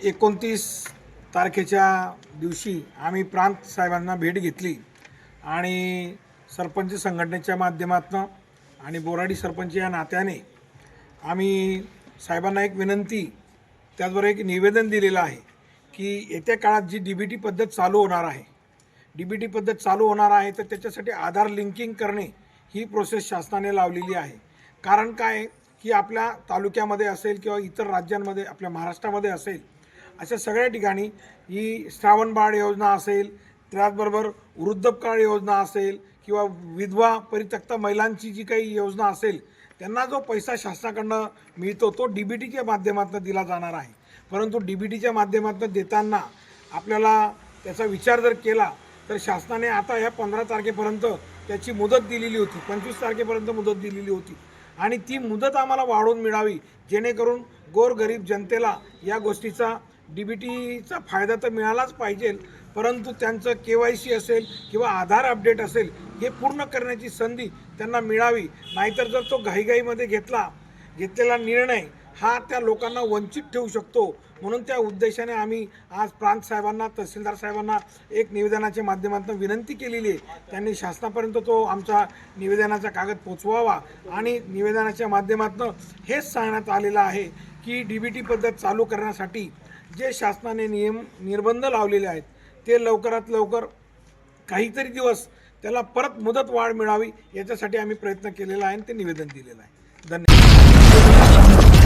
एकोणतीस तारखेच्या दिवशी आम्ही प्रांत साहेबांना भेट घेतली आणि सरपंच संघटनेच्या माध्यमातून आणि बोराडी सरपंच या नात्याने आम्ही साहेबांना एक विनंती त्याचबरोबर एक निवेदन दिलेलं आहे की येत्या काळात जी डी बी टी पद्धत चालू होणार आहे डी बी टी पद्धत चालू होणार आहे तर त्याच्यासाठी आधार लिंकिंग करणे ही प्रोसेस शासनाने लावलेली आहे. कारण काय की आपल्या तालुक्यामध्ये असेल किंवा इतर राज्यांमध्ये आपल्या महाराष्ट्रामध्ये असेल अशा सगळ्या ठिकाणी ही श्रावण बाळ योजना असेल त्याचबरोबर वृद्धकाळ योजना असेल किंवा विधवा परित्यक्ता महिलांची जी काही योजना असेल त्यांना जो पैसा शासनाकडनं मिळतो तो डी बी टीच्या माध्यमातून दिला जाणार आहे. परंतु डी बी टीच्या माध्यमातून देताना आपल्याला त्याचा विचार जर केला तर शासनाने आता ह्या पंधरा तारखेपर्यंत त्याची मुदत दिलेली होती पंचवीस तारखेपर्यंत मुदत दिलेली होती. आणि ती मुदत आम्हाला वाढवून मिळावी जेणेकरून गोरगरीब जनतेला या गोष्टीचा डी बी टीचा फायदा तर मिळालाच पाहिजे परंतु त्यांचं के वाय सी असेल किंवा आधार अपडेट असेल हे पूर्ण करण्याची संधी त्यांना मिळावी. नाहीतर जर तो घाईघाईमध्ये घेतला घेतलेला निर्णय हा त्या लोकांना वंचित ठेवू शकतो. म्हणून त्या उद्देशाने आम्ही आज प्रांत साहेबांना तहसीलदार साहेबांना एक निवेदनाच्या माध्यमातून विनंती केलेली आहे. त्यांनी शासनापर्यंत तो आमचा निवेदनाचा कागद पोचवावा आणि निवेदनाच्या माध्यमातून हेच सांगण्यात आलेलं आहे की डी बी टी पद्धत चालू करण्यासाठी जे शासनाने नियम निर्बंध लावलेले आहेत ते लवकरात लवकर काहीतरी दिवस त्याला परत मुदत वाढ मिळावी याच्यासाठी आम्ही प्रयत्न केलेला आहे आणि ते निवेदन दिलेलं आहे. धन्यवाद.